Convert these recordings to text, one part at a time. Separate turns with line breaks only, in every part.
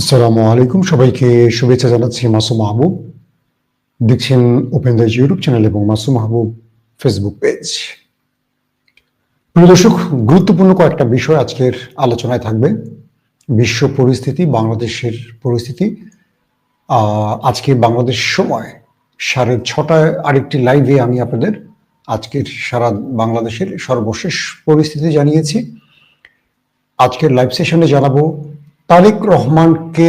আসসালামু আলাইকুম। সবাইকে শুভেচ্ছা জানাচ্ছি মাসুম মাহবুব। দেখছেন ওপেন দাইজ ইউটিউব চ্যানেল এবং মাসুম মাহবুব ফেসবুক পেজ প্রিয় দর্শক, গুরুত্বপূর্ণ কয়েকটা বিষয় আজকের আলোচনায় থাকবে। বিশ্ব পরিস্থিতি, বাংলাদেশের পরিস্থিতি। আজকে বাংলাদেশ সময় সাড়ে ছটায় আরেকটি লাইভে আমি আপনাদের আজকের সারা বাংলাদেশের সর্বশেষ পরিস্থিতি জানিয়েছি। আজকের লাইভ সেশনে জানাব তারেক রহমানকে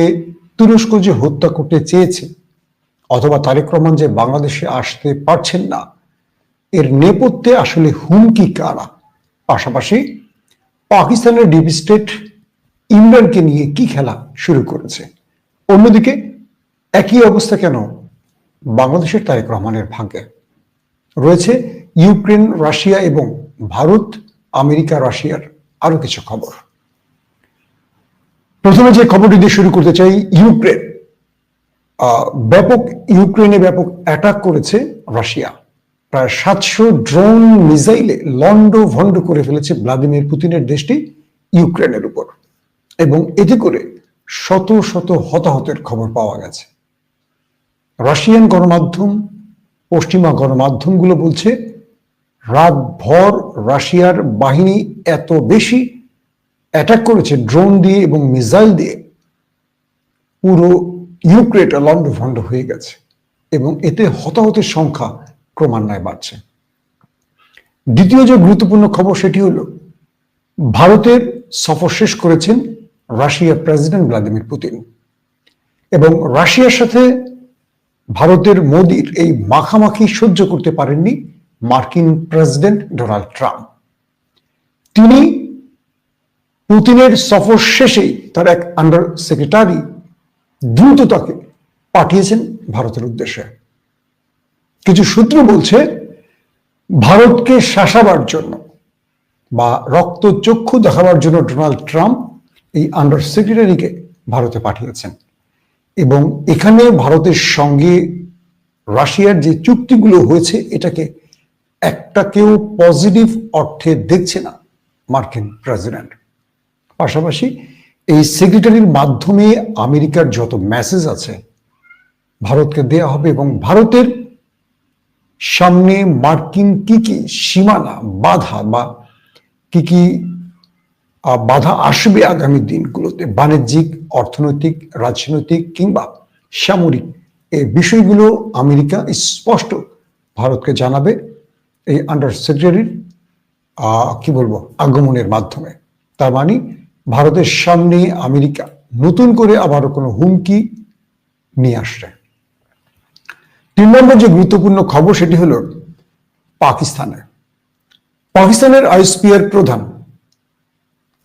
তুরস্ক যে হত্যা করতে চেয়েছে, অথবা তারেক রহমান যে বাংলাদেশে আসতে পারছেন না, এর নেপথ্যে আসলে হুমকি কারা? পাশাপাশি পাকিস্তানের ডিপ স্টেট ইমরানকে নিয়ে কি খেলা শুরু করেছে? অন্যদিকে একই অবস্থা কেন বাংলাদেশের তারেক রহমানের ভাগ্যে রয়েছে ইউক্রেন, রাশিয়া এবং ভারত, আমেরিকা, রাশিয়ার আরও কিছু খবর। প্রথমে যে খবরটি দিয়ে শুরু করতে চাই, ইউক্রেন। ব্যাপক, ইউক্রেনে ব্যাপক অ্যাটাক করেছে রাশিয়া। প্রায় সাতশো ড্রোন মিসাইলে লন্ড ভন্ড করে ফেলেছে ভ্লাদিমির পুতিনের দেশটি ইউক্রেনের উপর। এবং এতে করে শত শত হতাহতের খবর পাওয়া গেছে। রাশিয়ান গণমাধ্যম, পশ্চিমা গণমাধ্যমগুলো বলছে, রাতভর রাশিয়ার বাহিনী এত বেশি অ্যাটাক করেছে ড্রোন দিয়ে এবং মিসাইল দিয়ে। পুরো ইউক্রেট লন্ডভন্ড হয়ে গেছে এবং এতে হতাহতের সংখ্যা ক্রমান্বয়ে বাড়ছে। দ্বিতীয় যে গুরুত্বপূর্ণ খবর সেটি হলো, ভারতের সফর শেষ করেছেন রাশিয়ার প্রেসিডেন্ট ভ্লাদিমির পুতিন এবং রাশিয়ার সাথে ভারতের মোদির এই মাখামাখি সহ্য করতে পারেননি মার্কিন প্রেসিডেন্ট ডোনাল্ড ট্রাম্প। তিনি পুতিনের সফর শেষেই তার এক আন্ডার সেক্রেটারি দ্রুত তাকে পাঠিয়েছেন ভারতের উদ্দেশ্যে। কিছু সূত্র বলছে, ভারতকে শাসাবার জন্য বা রক্তচক্ষু দেখাবার জন্য ডোনাল্ড ট্রাম্প এই আন্ডার সেক্রেটারিকে ভারতে পাঠিয়েছেন এবং এখানে ভারতের সঙ্গে রাশিয়ার যে চুক্তিগুলো হয়েছে, এটাকে একটা কেউ পজিটিভ অর্থে দেখছে না মার্কিন প্রেসিডেন্ট পাশাপাশি এই সেক্রেটারির মাধ্যমে আমেরিকার যত মেসেজ আছে ভারতকে দেয়া হবে এবং ভারতের সামনে মার্কিন কি কি সীমানা বাধা বা কি কি বাধা আসবে আগামী দিনগুলোতে, বাণিজ্যিক, অর্থনৈতিক, রাজনৈতিক কিংবা সামরিক, এই বিষয়গুলো আমেরিকা স্পষ্ট ভারতকে জানাবে এই আন্ডার সেক্রেটারির কি বলব, আগমনের মাধ্যমে। তার মানে ভারতের সামনে আমেরিকা নতুন করে আবারও কোনো হুমকি নিয়ে আসছে। তিন নম্বর যে গুরুত্বপূর্ণ খবর সেটি হলো পাকিস্তানে। পাকিস্তানের আইএসপিআর প্রধান,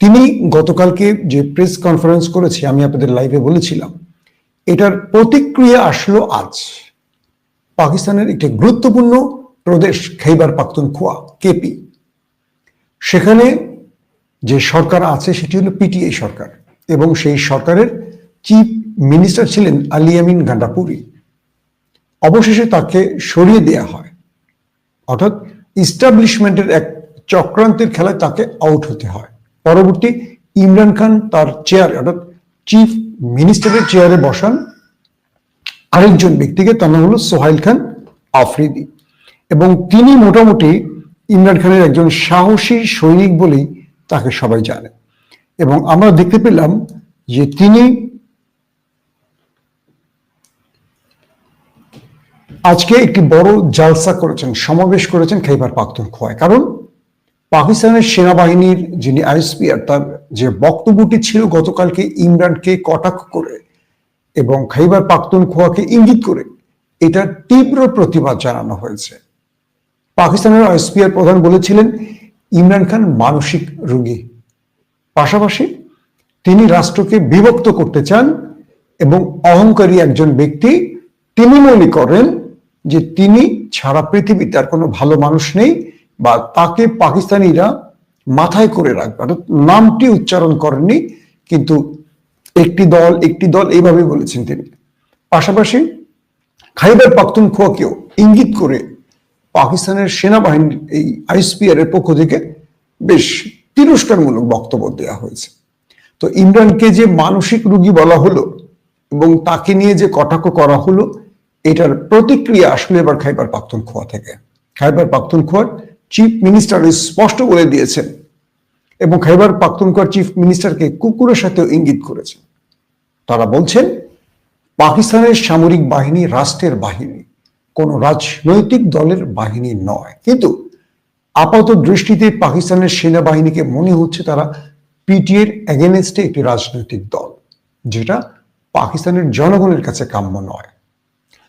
তিনি গতকালকে যে প্রেস কনফারেন্স করেছে, আমি আপনাদের লাইভে বলেছিলাম, এটার প্রতিক্রিয়া আসলো আজ। পাকিস্তানের একটি গুরুত্বপূর্ণ প্রদেশ, খেইবার পাখতুনখোয়া, কেপি। সেখানে যে সরকার আছে সেটি হলো পিটিআই সরকার এবং সেই সরকারের চিফ মিনিস্টার ছিলেন আলিয়ামিন গান্ডাপুরি অবশেষে তাকে সরিয়ে দেয়া হয়। অর্থাৎ ইস্টাবলিশমেন্টের এক চক্রান্তের খেলায় তাকে আউট হতে হয়। পরবর্তী ইমরান খান তার চেয়ার অর্থাৎ চিফ মিনিস্টারের চেয়ারে বসান। আরেকজন ব্যক্তিকে তার নাম হলো সোহাইল খান আফ্রিদি। এবং তিনি মোটামুটি ইমরান খানের একজন সাহসী সৈনিক বলেই তাকে সবাই জানে। এবং আমরা দেখতে পেলাম যে তিনি আজকে একটি বড় জালসা করেছেন, সমাবেশ করেছেন খাইবার পাখতুনখোয়ায় কারণ পাকিস্তানের সেনাবাহিনীর যিনি আইএসপিআর, তার যে বক্তব্যটি ছিল গতকালকে ইমরানকে কটাক্ষ করে এবং খাইবার পাখতুনখোয়াকে ইঙ্গিত করে এটার তীব্র প্রতিবাদ জানানো হয়েছে। পাকিস্তানের আইএসপিআর প্রধান বলেছিলেন ইমরান খান মানসিক রোগী। পাশাপাশি তিনি রাষ্ট্রকে বিভক্ত করতে চান এবং অহংকারী একজন ব্যক্তি তিনি মনে করেন যে তিনি ছাড়া পৃথিবীতে আর কোনো ভালো মানুষ নেই বা তাকে পাকিস্তানিরা মাথায় করে রাখবে। অর্থাৎ নামটি উচ্চারণ করেননি, কিন্তু একটি দল একটি দল এইভাবে বলেছেন তিনি। পাশাপাশি খাইবার পাখতুনখোয়াকেও ইঙ্গিত করে পাকিস্তানের সেনাবাহিনীর এই আইএসপিআর এর পক্ষ থেকে বেশ তিরস্কারমূলক বক্তব্য দেওয়া হয়েছে। তো ইমরানকে যে মানসিক রুগী বলা হলো এবং তাকে নিয়ে যে কটাক্ষ করা হলো, এটার প্রতিক্রিয়া আসলে এবার খাইবার পাখতুনখোয়া থেকে। খাইবার পাখতুনখোয়ার চিফ মিনিস্টার স্পষ্ট বলে দিয়েছেন এবং খাইবার পাখতুনখোয়ার চিফ মিনিস্টারকে কুকুরের সাথেও ইঙ্গিত করেছেন। তারা বলছেন, পাকিস্তানের সামরিক বাহিনী, রাষ্ট্রের বাহিনী কোন রাজনৈতিক দলের বাহিনী নয়। কিন্তু আপাত দৃষ্টিতে পাকিস্তানের সেনাবাহিনীকে মনে হচ্ছে তারা পিটিএর এগেনস্টে একটি রাজনৈতিক দল, যেটা পাকিস্তানের জনগণের কাছে কাম্য নয়।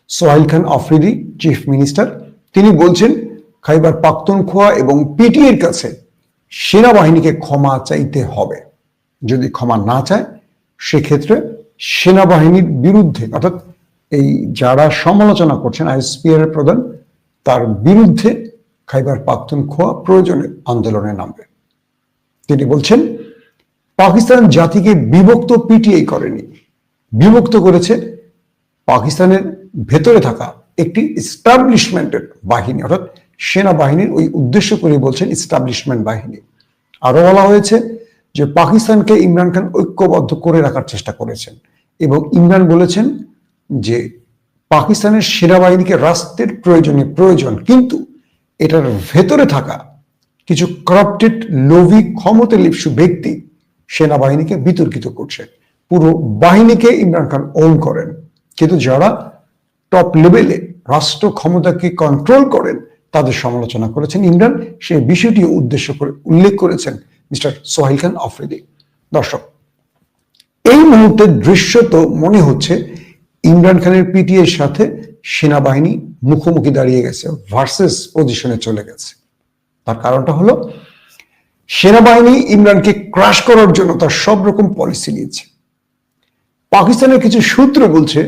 সোহাইল খান আফ্রিদি চিফ মিনিস্টার তিনি বলছেন, খাইবার পাখতুনখোয়া এবং পিটিএর কাছে সেনাবাহিনীকে ক্ষমা চাইতে হবে। যদি ক্ষমা না চায়, সেক্ষেত্রে সেনাবাহিনীর বিরুদ্ধে, অর্থাৎ এই যারা সমালোচনা করছেন আইএসপিআর এর প্রধান, তার বিরুদ্ধে খাইবার পাখতুনখোয়া প্রয়োজনে আন্দোলনে নামবে। তিনি বলছেন, পাকিস্তান জাতিকে বিভক্ত পিটিআই করেনি। বিভক্ত করেছে পাকিস্তানের ভেতরে থাকা একটি ইস্টাবলিশমেন্টের বাহিনী, অর্থাৎ সেনাবাহিনীর ওই উদ্দেশ্য করে বলছেন ইস্টাবলিশমেন্ট বাহিনী। আরও বলা হয়েছে যে, পাকিস্তানকে ইমরান খান ঐক্যবদ্ধ করে রাখার চেষ্টা করেছেন এবং ইমরান বলেছেন যে পাকিস্তানের সেনাবাহিনীকে রাষ্ট্রের প্রয়োজনে প্রয়োজন, কিন্তু এটার ভেতরে থাকা কিছু করাপ্টেড লোভী ক্ষমতা লিপসু ব্যক্তি সেনাবাহিনীকে বিতর্কিত করছে। পুরো বাহিনীকে ইমরান খান ওন করেন। কিন্তু যারা টপ লেভেলে রাষ্ট্র ক্ষমতাকে কন্ট্রোল করেন, তাদের সমালোচনা করেছেন ইমরান। সেই বিষয়টি উদ্দেশ্য করে উল্লেখ করেছেন মিস্টার সোহাইল খান আফ্রিদি। দর্শক, এই মুহূর্তে দৃশ্য তো মনে হচ্ছে ইমরান খানের পিটিএর সাথে সেনাবাহিনী মুখোমুখি দাঁড়িয়ে গেছে ভার্সেস পজিশনে চলে গেছে। তার কারণটা হলো, সেনাবাহিনী ইমরানকে ক্রাশ করার জন্য তার সব রকম পলিসি নিয়েছে। পাকিস্তানের কিছু সূত্র বলছে,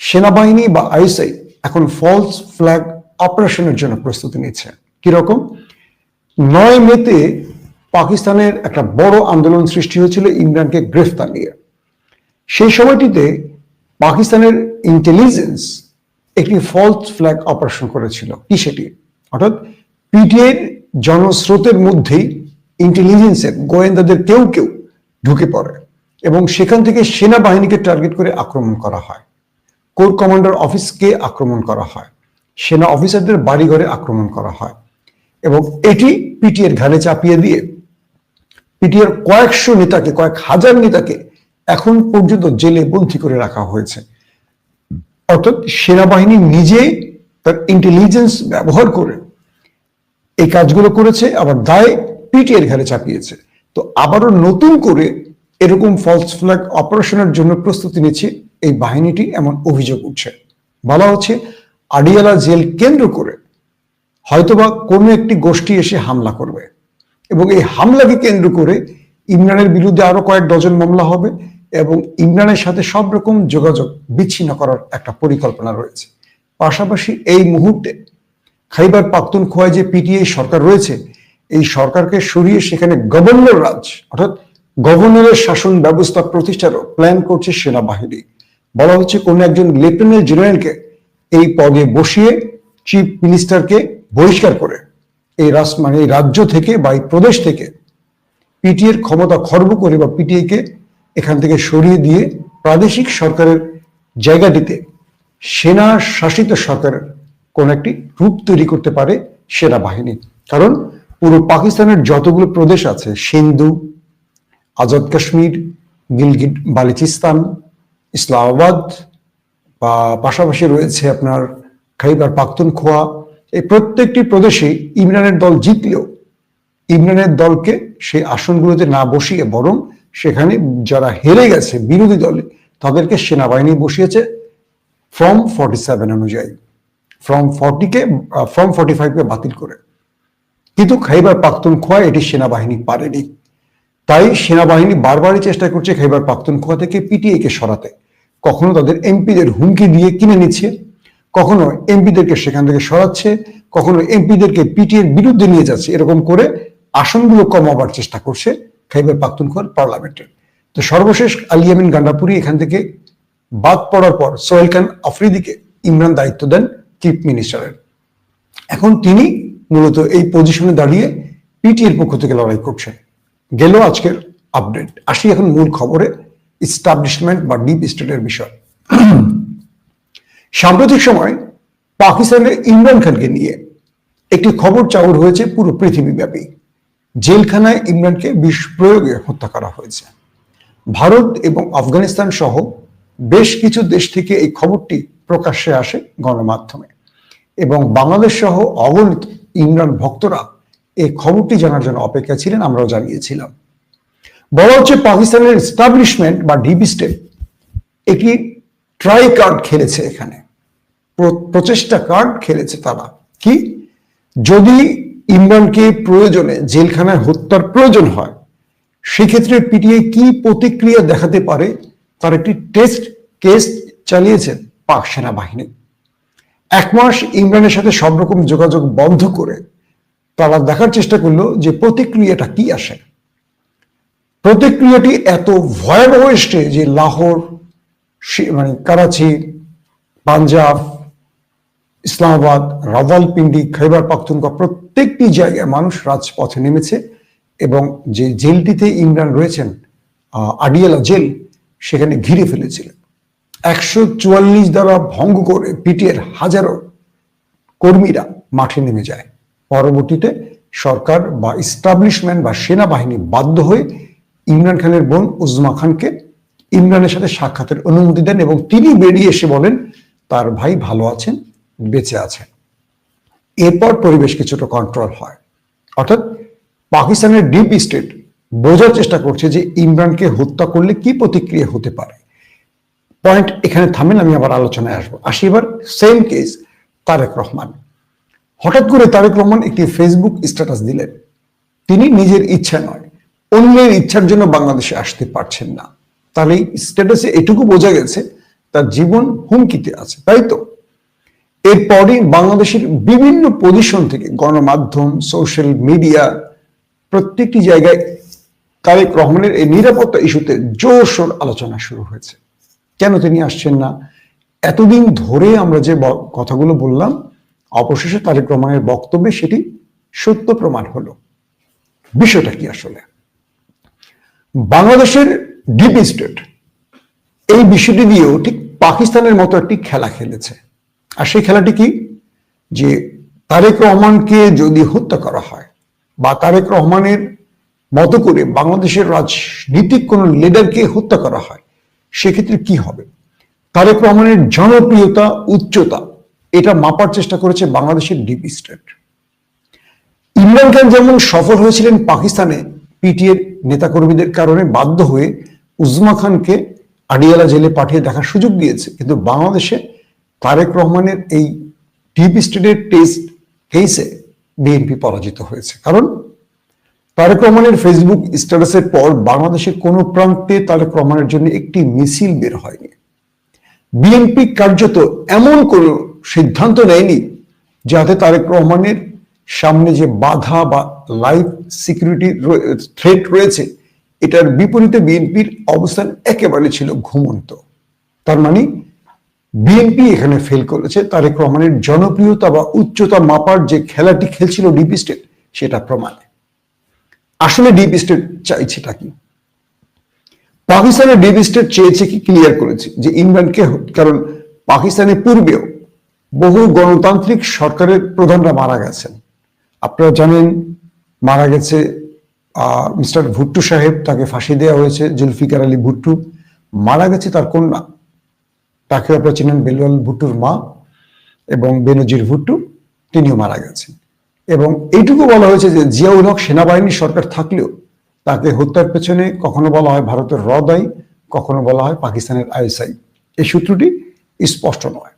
সেনাবাহিনী বা আইএসআই এখন ফলস ফ্ল্যাগ অপারেশনের জন্য প্রস্তুতি নিচ্ছে। কীরকম? নয় মেতে পাকিস্তানের একটা বড় আন্দোলন সৃষ্টি হয়েছিল ইমরানকে গ্রেফতার নিয়ে। সেই সময়টিতে পাকিস্তানের ইন্টেলিজেন্স একটি ফলস ফ্ল্যাগ অপারেশন করেছিল। কি সেটি? অর্থাৎ পিটিএর জনস্রোতের মধ্যেই ইন্টেলিজেন্সের গোয়েন্দাদের কেউ কেউ ঢুকে পড়ে এবং সেখান থেকে সেনাবাহিনীকে টার্গেট করে আক্রমণ করা হয়। কোর কমান্ডার অফিসকে আক্রমণ করা হয়। সেনা অফিসারদের বাড়িঘরে আক্রমণ করা হয় এবং এটি পিটিএর ঘাড়ে চাপিয়ে দিয়ে পিটিএর কয়েকশো নেতাকে, কয়েক হাজার নেতাকে এখন পর্যন্ত জেলে বন্দী করে রাখা হয়েছে। অর্থাৎ সেনাবাহিনী নিজে তার ইন্টেলিজেন্স ব্যবহার করে এই কাজগুলো করেছে, আবার দায় পিটিএর ঘাড়ে চাপিয়েছে। তো আবারও নতুন করে এরকম ফলস ফ্ল্যাগ অপারেশনের জন্য প্রস্তুতি নিচ্ছে, এই বাহিনীটি এমন অভিযোগ উঠছে। বলা হচ্ছে আডিয়ালা জেল কেন্দ্র করে হয়তোবা কোনো একটি গোষ্ঠী এসে হামলা করবে এবং এই হামলাকে কেন্দ্র করে ইমরানের বিরুদ্ধে আরও কয়েক ডজন মামলা হবে এবং ইমরানের সাথে সব রকম যোগাযোগ বিচ্ছিন্ন করার একটা পরিকল্পনা রয়েছে। পাশাপাশি এই মুহূর্তে খাইবার পাখতুনখোয়ায় যে পিটিআই সরকার রয়েছে, এই সরকারকে সরিয়ে সেখানে গভর্নর রাজ, অর্থাৎ গভর্নরের শাসন ব্যবস্থা প্রতিষ্ঠারও প্ল্যান করছে সেনাবাহিনী। বলা হচ্ছে কোন একজন লেফটেন্যান্ট জেনারেলকে এই পদে বসিয়ে চিফ মিনিস্টারকে বহিষ্কার করে। এই রাষ্ট্র মানে এই রাজ্য থেকে বা এই প্রদেশ থেকে পিটিএর ক্ষমতা খর্ব করে বা পিটিআইকে এখান থেকে সরিয়ে দিয়ে প্রাদেশিক সরকারের জায়গাটিতে সেনা শাসিত সরকারের কোন একটি রূপ তৈরি করতে পারে সেনাবাহিনী। কারণ পুরো পাকিস্তানের যতগুলো প্রদেশ আছে, সিন্ধু, আজাদ কাশ্মীর, গিলগিট, বালিচিস্তান, ইসলামাবাদ বা পাশাপাশি রয়েছে আপনার খাইবার পাখতুনখোয়া, এই প্রত্যেকটি প্রদেশে ইমরানের দল জিতলেও ইমরানের দলকে সেই আসনগুলোতে না বসিয়ে বরং সেখানে যারা হেরে গেছে বিরোধী দলে, তাদেরকে সেনাবাহিনী বসিয়েছে ফর্ম ফর্টি সেভেন অনুযায়ী। ফর্ম ফর্টিকে ফর্ম ফর্টি ফাইভকে বাতিল করে। কিন্তু খাইবার পাখতুনখোয়া এটি সেনাবাহিনী পারেনি। তাই সেনাবাহিনী বারবারই চেষ্টা করছে খাইবার পাখতুনখোয়া থেকে পিটিএ কে সরাতে। কখনো তাদের এমপিদের হুমকি দিয়ে কিনে নিচ্ছে, কখনো এমপিদেরকে সেখান থেকে সরাচ্ছে, কখনো এমপিদেরকে পিটিএর বিরুদ্ধে নিয়ে যাচ্ছে, এরকম করে আসনগুলো কমাবার চেষ্টা করছে খাইবার পাখতুনখোয়ার পার্লামেন্টের। তো সর্বশেষ আলিয়ামিন গান্ডাপুরি এখান থেকে বাদ পড়ার পর সোহেল খান আফ্রিদিকে ইমরান দায়িত্ব দেন চিফ মিনিস্টারের। এখন তিনি মূলত এই পজিশনে দাঁড়িয়ে পিটিএর পক্ষ থেকে লড়াই করছেন। গেল আজকের আপডেট। আসি এখন মূল খবরে ইস্টাবলিশমেন্ট বা ডিপ স্টেটের বিষয়। সাম্প্রতিক সময় পাকিস্তানের ইমরান খানকে নিয়ে একটি খবর চাউর হয়েছে পুরো পৃথিবীব্যাপী। জেলখানায় ইমরানকে বিষ প্রয়োগে হত্যা করা হয়েছে। ভারত এবং আফগানিস্তান সহ বেশ কিছু দেশ থেকে এই খবরটি প্রকাশ্যে আসে গণমাধ্যমে। এবং বাংলাদেশ সহ অগণিত ইমরান ভক্তরা এই খবরটি জানার জন্য অপেক্ষা ছিলেন, আমরাও জানিয়েছিলাম। বলা হচ্ছে পাকিস্তানের এস্টাবলিশমেন্ট বা ডিবি স্টেট একটি ট্রাই কার্ড খেলেছে এখানে। প্র- প্রচেষ্টা কার্ড খেলেছে তারা। কি? যদি ইমরানকে প্রয়োজনে জেলখানায় হত্যার প্রয়োজন হয়, সেক্ষেত্রে পিটিআই কি প্রতিক্রিয়া দেখাতে পারে? তার একটি টেস্ট কেস চালিয়েছেন পাক সেনাবাহিনী। এক মাস ইমরানের সাথে সব রকম যোগাযোগ বন্ধ করে তারা দেখার চেষ্টা করল যে প্রতিক্রিয়াটা কি আসে। প্রতিক্রিয়াটি এত ভয়াবহ এসছে যে লাহোর মানে করাচি, পাঞ্জাব ইসলামাবাদ, রাওয়ালপিন্ডি খৈবার পাখতুনখোয়া প্রত্যেকটি জায়গায় মানুষ রাজপথে নেমেছে এবং যে জেলটিতে ইমরান রয়েছেন আডিয়ালা জেল, সেখানে ঘিরে ফেলেছিলেন একশো চুয়াল্লিশ দ্বারা ভঙ্গ করে পিটিএর হাজারো কর্মীরা মাঠে নেমে যায়। পরবর্তীতে সরকার বা ইস্টাবলিশমেন্ট বা সেনাবাহিনী বাধ্য হয়ে ইমরান খানের বোন উজমা খানকে ইমরানের সাথে সাক্ষাতের অনুমতি দেন এবং তিনি বেরিয়ে এসে বলেন, তার ভাই ভালো আছেন বেঁচে আছেন এরপর পরিবেশ কিছুটা কন্ট্রোল হয়। অর্থাৎ পাকিস্তানের ডিপ স্টেট বোঝার চেষ্টা করছে যে ইমরানকে হত্যা করলে কি প্রতিক্রিয়া হতে পারে। পয়েন্ট এখানে থামেন, আমি আবার আলোচনায় আসব। আসি এবার সেম কেস তারেক রহমান। হঠাৎ করে তারেক রহমান একটি ফেসবুক স্ট্যাটাস দিলেন। তিনি নিজের ইচ্ছা নয়, অন্যের ইচ্ছার জন্য বাংলাদেশে আসতে পারছেন না। তাহলে স্ট্যাটাসে এটুকু বোঝা গেছে, তার জীবন হুমকিতে আছে, তাই তো? এরপরই বাংলাদেশের বিভিন্ন পজিশন থেকে গণমাধ্যম সোশ্যাল মিডিয়া প্রত্যেকটি জায়গায় তারেক রহমানের এই নিরাপত্তা ইস্যুতে জোরসোর আলোচনা শুরু হয়েছে। কেন তিনি আসছেন না? এতদিন ধরে আমরা যে কথাগুলো বললাম, অবশেষে তারেক রহমানের বক্তব্যে সেটি সত্য প্রমাণ হলো। বিষয়টা কি আসলে? বাংলাদেশের ডিপ স্টেট এই বিষয়টি দিয়েও ঠিক পাকিস্তানের মতো একটি খেলা খেলেছে। আর সেই খেলাটি কি? যে তারেক রহমানকে যদি হত্যা করা হয় বা তারেক রহমানের মতো করে বাংলাদেশের রাজনীতিক কোন লিডারকে হত্যা করা হয়, সেক্ষেত্রে কি হবে? তারেক রহমানের জনপ্রিয়তা, উচ্চতা, এটা মাপার চেষ্টা করেছে বাংলাদেশের ডিপ স্টেট। ইমরান খান যেমন সফল হয়েছিলেন পাকিস্তানে পিটিএর নেতাকর্মীদের কারণে বাধ্য হয়ে উজমা খানকে আডিয়ালা জেলে পাঠিয়ে দেখার সুযোগ দিয়েছে, কিন্তু বাংলাদেশে তারেক রহমানের এই ডিপ স্টেটের টেস্ট কেসে বিএনপি পরাজিত হয়েছে। কারণ তারেক রহমানের ফেসবুক স্ট্যাটাসের পর বাংলাদেশের কোনো প্রান্তে তারেক রহমানের জন্য একটি মিছিল বের হয়নি। বিএনপি কার্যত এমন কোনো সিদ্ধান্ত নেয়নি যাতে তারেক রহমানের সামনে যে বাধা বা লাইফ সিকিউরিটি থ্রেট রয়েছে, এটার বিপরীতে বিএনপির অবস্থান একেবারে ছিল ঘুমন্ত। তার মানে বিএনপি এখানে ফেল করেছে, তারেক রহমানের জনপ্রিয়তা বা উচ্চতা মাপার যে খেলাটি খেলছিল ডিপি স্টেট সেটা প্রমাণে। আসলে ডিপ স্টেট চাইছেটা কি? পাকিস্তানের ডিপ স্টেট চেয়েছে কি ক্লিয়ার করেছে, যে ইমরানকে কারণ পাকিস্তানের পূর্বেও বহু গণতান্ত্রিক সরকারের প্রধানরা মারা গেছেন। আপনারা জানেন, মারা গেছে মিস্টার ভুট্টু সাহেব, তাকে ফাঁসি দেওয়া হয়েছে, জুলফিকার আলী ভুট্টু। মারা গেছে তার কন্যা। তাকে আপনারা চিনেন বেলওয়াল ভুট্টুর মা এবং বেনজির ভুট্টু, তিনিও মারা গেছেন। এবং এইটুকু বলা হয়েছে যে জিয়াউল হক সেনাবাহিনী সরকার থাকলেও তাকে হত্যার পেছনে কখনো বলা হয় ভারতের র দায়ী, কখনো বলা হয় পাকিস্তানের আইএসআই। এই সূত্রটি স্পষ্ট নয়।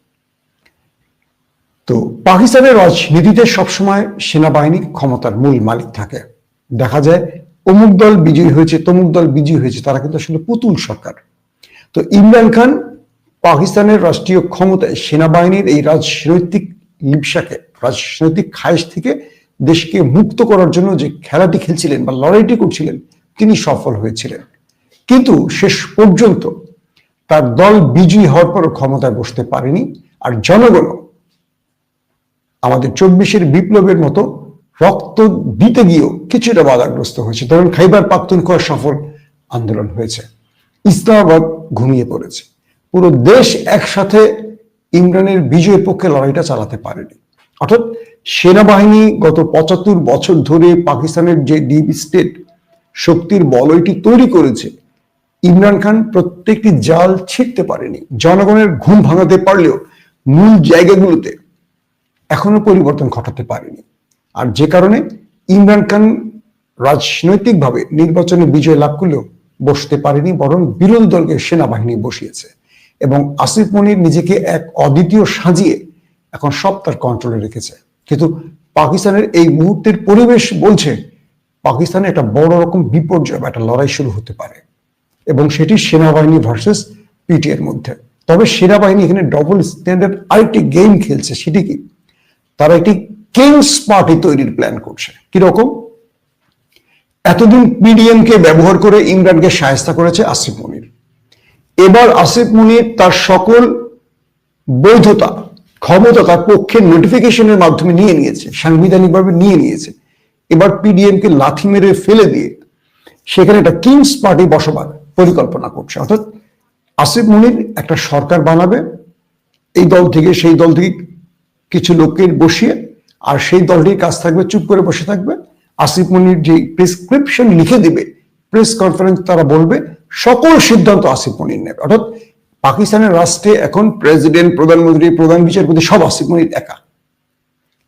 তো পাকিস্তানের রাজনীতিতে সবসময় সেনাবাহিনী ক্ষমতার মূল মালিক থাকে। দেখা যায় অমুক দল বিজয়ী হয়েছে, তমুক দল বিজয়ী হয়েছে, তারা কিন্তু আসলে পুতুল সরকার। তো ইমরান খান পাকিস্তানের রাষ্ট্রীয় ক্ষমতায় সেনাবাহিনীর এই রাজনৈতিক লিপসাকে রাজনৈতিক খায়েশ থেকে দেশকে মুক্ত করার জন্য যে খেলাটি খেলছিলেন বা লড়াইটি করছিলেন, তিনি সফল হয়েছিলেন। কিন্তু শেষ পর্যন্ত তার দল বিজয়ী হওয়ার পর ক্ষমতায় বসতে পারেনি। আর জনগণ আমাদের চব্বিশের বিপ্লবের মতো রক্ত দিতে গিয়েও কিছুটা বাধাগ্রস্ত হয়েছে। ধরুন খাইবার পাখতুনখোয়া সফল আন্দোলন হয়েছে। ইসলামাবাদ ঘুমিয়ে পড়েছে। পুরো দেশ একসাথে ইমরানের বিজয়ের পক্ষে লড়াইটা চালাতে পারেনি। অর্থাৎ সেনাবাহিনী গত পঁচাত্তর বছর ধরে পাকিস্তানের যে ডিপ স্টেট শক্তির বলয়টি তৈরি করেছে, ইমরান খান প্রত্যেকটি জাল ছিঁড়তে পারেনি। জনগণের ঘুম ভাঙাতে পারলেও মূল জায়গাগুলোতে এখনও পরিবর্তন ঘটাতে পারেনি। আর যে কারণে ইমরান খান রাজনৈতিকভাবে নির্বাচনে বিজয় লাভ করলেও বসতে পারেনি, বরং বিরোধী দলকে সেনাবাহিনী বসিয়েছে। এবং আসিফ মনির নিজেকে এক অদ্বিতীয় সাজিয়ে এখন সব তার কন্ট্রোলে রেখেছে। কিন্তু পাকিস্তানের এই মুহূর্তের পরিবেশ বলছে, পাকিস্তানে একটা বড় রকম বিপর্যয় বা একটা লড়াই শুরু হতে পারে। এবং সেটি সেনাবাহিনী ভার্সেস পিটি এর মধ্যে। তবে সেনাবাহিনী এখানে ডবল স্ট্যান্ডার্ড আরেকটি গেম খেলছে, সেটি কি? তারা একটি কিংস পার্টি তৈরির প্ল্যান করছে। কীরকম? এতদিন পিডিএম কে ব্যবহার করে ইমরানকে সায়স্তা করেছে আসিফ মনির। এবার আসিফ মনির তার সকল বৈধতা, ক্ষমতা তার পক্ষে নোটিফিকেশনের মাধ্যমে নিয়ে নিয়েছে, সাংবিধানিকভাবে নিয়ে নিয়েছে। এবার পিডিএম কে লাথি মেরে ফেলে দিয়ে সেখানে একটা কিংস পার্টি বসবার পরিকল্পনা করছে। অর্থাৎ আসিফ মুনির একটা সরকার বানাবে, এই দল থেকে, সেই দল থেকে কিছু লোককে বসিয়ে, আর সেই দলটির কাজ থাকবে, চুপ করে বসে থাকবে। আসিফ মুনির যে প্রেসক্রিপশন লিখে দিবে প্রেস কনফারেন্স তারা বলবে সকল সিদ্ধান্ত আসিফ মনির নেবে। অর্থাৎ পাকিস্তানের রাষ্ট্রে এখন প্রেসিডেন্ট, প্রধানমন্ত্রী, প্রধান বিচারপতি সব আসিফ মনির একা।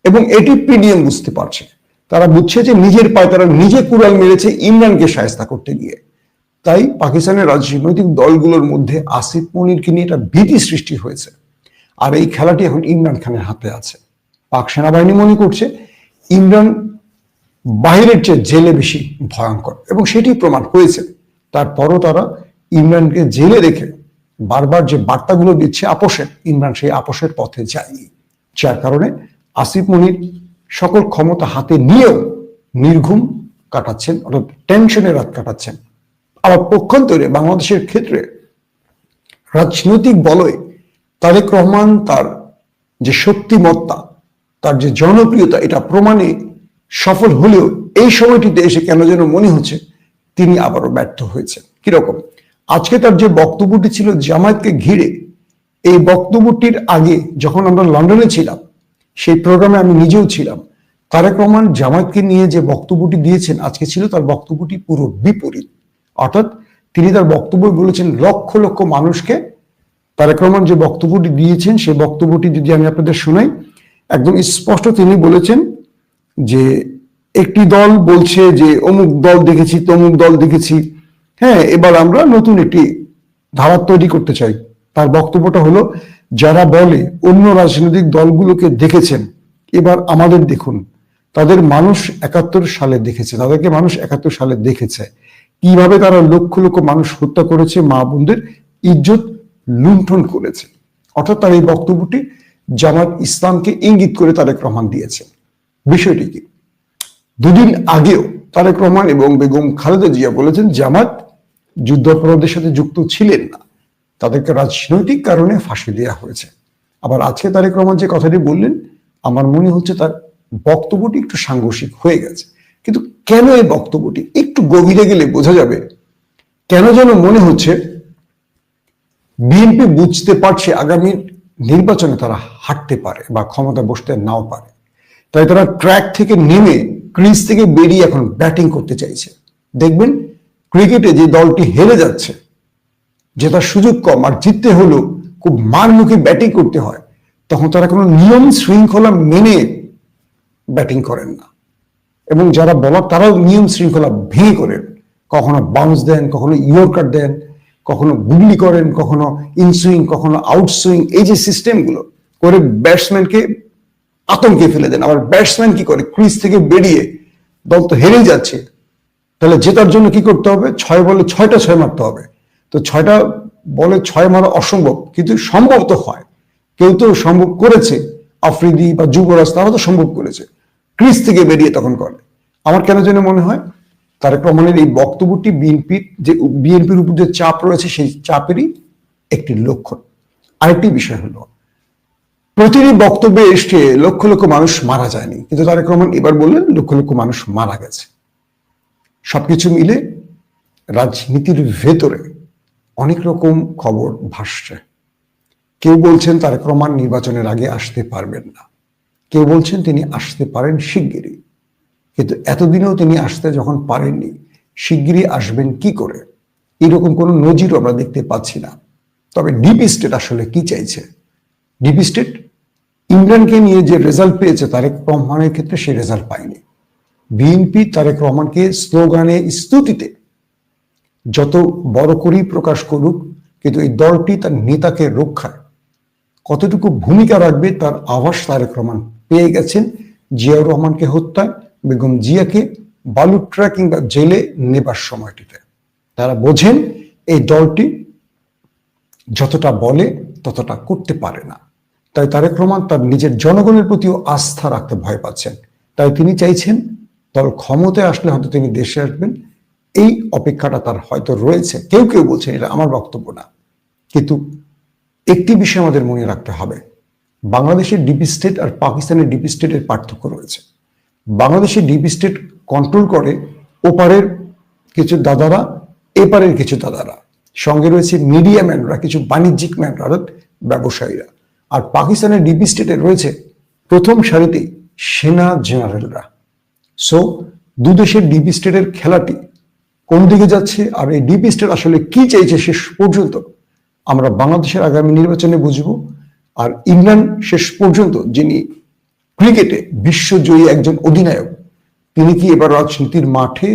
এবং এটি পিডিএম বুঝতে পারছে। তারা বুঝছে যে নিজের পায়ে তারা নিজে কুড়াল মেরেছে ইমরানকে সায়স্তা করতে গিয়ে। তাই পাকিস্তানের রাজনৈতিক দলগুলোর মধ্যে আসিফ মনিরকে নিয়ে একটা ভীতি সৃষ্টি হয়েছে। আর এই খেলাটি এখন ইমরান খানের হাতে আছে। পাক সেনাবাহিনী মনে করছে ইমরান বাহিরের চেয়ে জেলে বেশি ভয়ঙ্কর। এবং সেটি প্রমাণ হয়েছে। তারপরও তারা ইমরানকে জেলে রেখে বারবার যে বার্তাগুলো দিচ্ছে আপোষের, ইমরান সেই আপোষের পথে যায়নি যার কারণে আসিফ মনির সকল ক্ষমতা হাতে নিয়েও নির্ঘুম কাটাচ্ছেন, অর্থাৎ টেনশনে রাত কাটাচ্ছেন। আবার পক্ষান্তরে বাংলাদেশের ক্ষেত্রে রাজনৈতিক বলয় তারেক রহমান তার যে শক্তিমত্তা, তার যে জনপ্রিয়তা, এটা প্রমাণে সফল হলেও এই সময়টিতে এসে কেন যেন মনে হচ্ছে তিনি আবারও ব্যর্থ হয়েছেন। কীরকম? আজকে তার যে বক্তব্যটি ছিল জামায়াতকে ঘিরে, এই বক্তব্যটির আগে যখন আমরা লন্ডনে ছিলাম, সেই প্রোগ্রামে আমি নিজেও ছিলাম, তারেক রহমান জামায়াতকে নিয়ে যে বক্তব্যটি দিয়েছেন, আজকে ছিল তার বক্তব্যটি পুরো বিপরীত। অর্থাৎ তিনি তার বক্তব্য বলেছেন, লক্ষ লক্ষ মানুষকে তারেক রহমান যে বক্তব্যটি দিয়েছেন, সেই বক্তব্যটি যদি আমি আপনাদের শোনাই, একদম স্পষ্ট তিনি বলেছেন যে একটি দল বলছে যে, অমুক দল দেখেছি, তমুক দল দেখেছি। হ্যাঁ এবার আমরা নতুন একটি ধারা তৈরি করতে চাই। তার বক্তব্যটা হলো, যারা বলে অন্য রাজনৈতিক দলগুলোকে দেখেছেন, এবার আমাদের দেখুন। তাদের মানুষ একাত্তর সালে দেখেছে, তাদেরকে মানুষ একাত্তর সালে দেখেছে। কীভাবে তারা লক্ষ লক্ষ মানুষ হত্যা করেছে, মা বোনদের ইজ্জত লুণ্ঠন করেছে। অর্থাৎ তার এই বক্তব্যটি জামাত ইসলামকে ইঙ্গিত করে তারেক রহমান দিয়েছে। বিষয়টি কি? দুদিন আগেও তারেক রহমান এবং বেগম খালেদা জিয়া বলেছেন, জামাত যুদ্ধাপরাধের সাথে যুক্ত ছিলেন না। তাদেরকে রাজনৈতিক কারণে ফাঁসি দেওয়া হয়েছে। আবার আজকে তারেক রহমান যে কথাটি বললেন, আমার মনে হচ্ছে তার বক্তব্যটি একটু সাংঘর্ষিক হয়ে গেছে। কিন্তু কেন এই বক্তব্যটি? একটু গভীরে গেলে বোঝা যাবে কেন যেন মনে হচ্ছে বিএনপি বুঝতে পারছে আগামী নির্বাচনে তারা হাঁটতে পারে বা ক্ষমতা বসতে নাও পারে। তাই তারা ট্র্যাক থেকে নেমে ক্রিজ থেকে বেরিয়ে এখন ব্যাটিং করতে চাইছে। দেখবেন ক্রিকেটে যে দলটি হেরে যাচ্ছে, জেতার সুযোগ কম আর জিততে হলেও খুব মারমুখী ব্যাটিং করতে হয়, তখন তারা কোনো নিয়ম শৃঙ্খলা মেনে ব্যাটিং করেন না। এবং যারা বলার তারাও নিয়ম শৃঙ্খলা ভেঙে করেন। কখনো বাউন্স দেন, কখনো ইয়র্কার দেন, কখনো গুগলি করেন, কখনো ইনসুইং কখনো আউটসুইং এই যে সিস্টেমগুলো করে ব্যাটসম্যানকে আতঙ্কে ফেলে দেন। আবার ব্যাটসম্যান কি করে? ক্রিজ থেকে বেরিয়ে দল তো হেরেই যাচ্ছে। তাহলে জেতার জন্য কি করতে হবে? ছয় বলে ছয়টা ছয় মারতে হবে। তো ছয়টা বলে ছয় মারা অসম্ভব, কিন্তু সম্ভব তো হয়। কেউ তো সম্ভব করেছে। আফ্রিদি বা যুবরাজ তারা তো সম্ভব করেছে। ক্রিজ থেকে বেরিয়ে তখন করে। আমার কেন যেন মনে হয়, তারেক রহমানের এই বক্তব্যটি বিএনপির যে বিএনপির উপর যে চাপ রয়েছে, সেই চাপেরই একটি লক্ষণ। আরেকটি বিষয় হলো প্রতিটি বক্তব্যে এসে লক্ষ লক্ষ মানুষ মারা যায়নি। কিন্তু তারেক রহমান এবার বললেন, লক্ষ লক্ষ মানুষ মারা গেছে। সবকিছু মিলে রাজনীতির ভেতরে অনেক রকম খবর ভাসছে। কেউ বলছেন তারেক রহমান নির্বাচনের আগে আসতে পারবেন না। কেউ বলছেন তিনি আসতে পারেন শিগগিরই। কিন্তু এতদিনেও তিনি আসতে যখন পারেননি, শিগগিরই আসবেন কি করে? এরকম কোনো নজিরও আমরা দেখতে পাচ্ছি না। তবে ডিপ স্টেট আসলে কি চাইছে? ডিপ স্টেট ইমরানকে নিয়ে যে রেজাল্ট পেয়েছে তারেক রহমানের ক্ষেত্রে সে রেজাল্ট পায়নি। বিএনপি তারেক রহমানকে স্লোগানে, স্তুতিতে যত বড় করেই প্রকাশ করুক, কিন্তু এই দলটি তার নেতাকে রক্ষায় কতটুকু ভূমিকা রাখবে তার আভাস তারেক রহমান পেয়ে গেছেন। জিয়াউর রহমানকে হত্যায়, বেগম জিয়াকে বালুট্রা কিংবা জেলে নেবার সময়টিতে। তারা বোঝেন এই দলটি যতটা বলে ততটা করতে পারে না। তাই তারেক রহমান তার নিজের জনগণের প্রতিও আস্থা রাখতে ভয় পাচ্ছেন। তাই তিনি চাইছেন দল ক্ষমতায় আসলে হয়তো তিনি দেশে আসবেন। এই অপেক্ষাটা তার হয়তো রয়েছে। কেউ কেউ বলছেন এটা আমার বক্তব্য না। কিন্তু একটি বিষয় আমাদের মনে রাখতে হবে। বাংলাদেশের ডিপি স্টেট আর পাকিস্তানের ডিপি স্টেটের পার্থক্য রয়েছে। বাংলাদেশের ডিপি স্টেট কন্ট্রোল করে ওপারের কিছু দাদারা, এপারের কিছু দাদারা। সঙ্গে রয়েছে মিডিয়া ম্যানরা, কিছু বাণিজ্যিক ম্যানরা ব্যবসায়ীরা। আর পাকিস্তানের ডিপি স্টেটে রয়েছে প্রথম সারিতে সেনা জেনারেলরা। সো দু দেশের ডিপি স্টেটের খেলাটি কোন দিকে যাচ্ছে আর এই ডিপি স্টেট আসলে কি চাইছে শেষ পর্যন্ত আমরা বাংলাদেশের আগামী নির্বাচনে বুঝব। আর ইংল্যান্ড শেষ পর্যন্ত যিনি ক্রিকেটে বিশ্বজয়ী একজন অধিনায়ক, তিনি কি এবার রাজনীতির মাঠে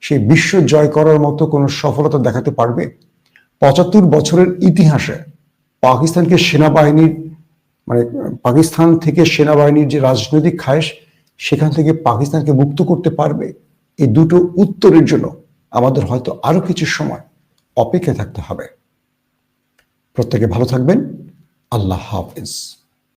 সে বিশ্ব জয় করার মতো কোনো সফলতা দেখাতে পারবে? পঁচাত্তর বছরের ইতিহাসে পাকিস্তানকে সেনাবাহিনীর মানে পাকিস্তান থেকে সেনাবাহিনীর যে রাজনৈতিক খায়েশ, সেখান থেকে পাকিস্তানকে মুক্ত করতে পারবে এই দুটো উত্তরের জন্য আমাদের হয়তো আরও কিছু সময় অপেক্ষায় থাকতে হবে। প্রত্যেকে ভালো থাকবেন। আল্লাহ হাফিজ।